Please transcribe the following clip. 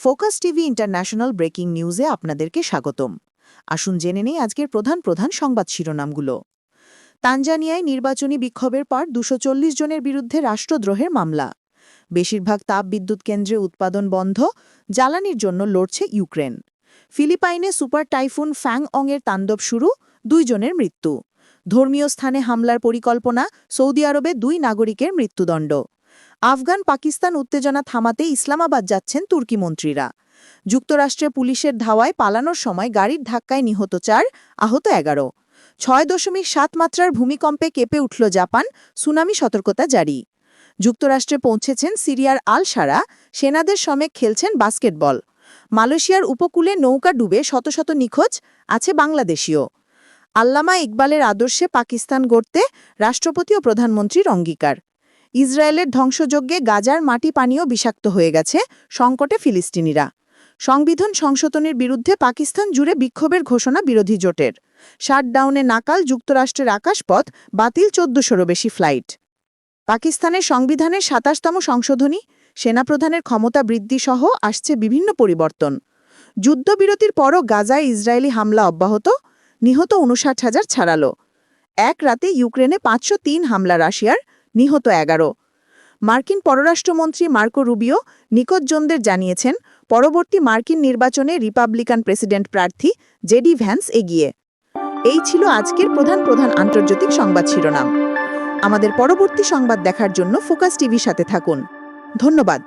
Focus TV international breaking নিউজে আপনাদেরকে স্বাগতম। আসুন জেনে নেই আজকের প্রধান প্রধান সংবাদ শিরোনামগুলো। তানজানিয়ায় নির্বাচনী বিক্ষোভের পর দুশো জনের বিরুদ্ধে রাষ্ট্রদ্রোহের মামলা। বেশিরভাগ তাপ বিদ্যুৎ কেন্দ্রে উৎপাদন বন্ধ, জ্বালানির জন্য লড়ছে ইউক্রেন। ফিলিপাইনে সুপার টাইফুন ফ্যাং অংয়ের তাণ্ডব শুরু দুইজনের মৃত্যু। ধর্মীয় স্থানে হামলার পরিকল্পনা, সৌদি আরবে দুই নাগরিকের মৃত্যুদণ্ড। আফগান পাকিস্তান উত্তেজনা থামাতে ইসলামাবাদ যাচ্ছেন তুর্কি মন্ত্রীরা। যুক্তরাষ্ট্রে পুলিশের ধাওয়ায় পালানোর সময় গাড়ির ধাক্কায় নিহত চার, আহত এগারো। ছয় দশমিক সাত মাত্রার ভূমিকম্পে কেঁপে উঠল জাপান, সুনামি সতর্কতা জারি। যুক্তরাষ্ট্রে পৌঁছেছেন সিরিয়ার আল সারা, সেনাদের সমেক খেলছেন বাস্কেটবল। মালয়েশিয়ার উপকূলে নৌকা ডুবে শত শত নিখোঁজ আছে বাংলাদেশীয়। আল্লামা ইকবালের আদর্শে পাকিস্তান গড়তে রাষ্ট্রপতি ও প্রধানমন্ত্রীর অঙ্গীকার। ইসরায়েলের ধ্বংসযজ্ঞে গাজার মাটি পানীয় বিষাক্ত হয়ে গেছে সংকটে ফিলিস্তিনিরা। সংবিধান সংশোধনের বিরুদ্ধে পাকিস্তান জুড়ে বিক্ষোভের ঘোষণা বিরোধী জোটের। শাটডাউনে নাকাল যুক্তরাষ্ট্রের আকাশপথ, বাতিল চোদ্দশোরও বেশি ফ্লাইট। পাকিস্তানের সংবিধানের সাতাশতম সংশোধনী, সেনাপ্রধানের ক্ষমতা বৃদ্ধি সহ আসছে বিভিন্ন পরিবর্তন। যুদ্ধবিরতির পরও গাজায় ইসরায়েলি হামলা অব্যাহত, নিহত উনষাট হাজার ছাড়ালো। এক রাতে ইউক্রেনে পাঁচশো তিন হামলা রাশিয়ার নিহত এগারো। মার্কিন পররাষ্ট্রমন্ত্রী মার্কো রুবিও নিকটজনদের জানিয়েছেন, পরবর্তী মার্কিন নির্বাচনে রিপাবলিকান প্রেসিডেন্ট প্রার্থী জেডি ভ্যান্স এগিয়ে। এই ছিল আজকের প্রধান প্রধান আন্তর্জাতিক সংবাদ শিরোনাম। আমাদের পরবর্তী সংবাদ দেখার জন্য ফোকাস টিভির সাথে থাকুন। ধন্যবাদ।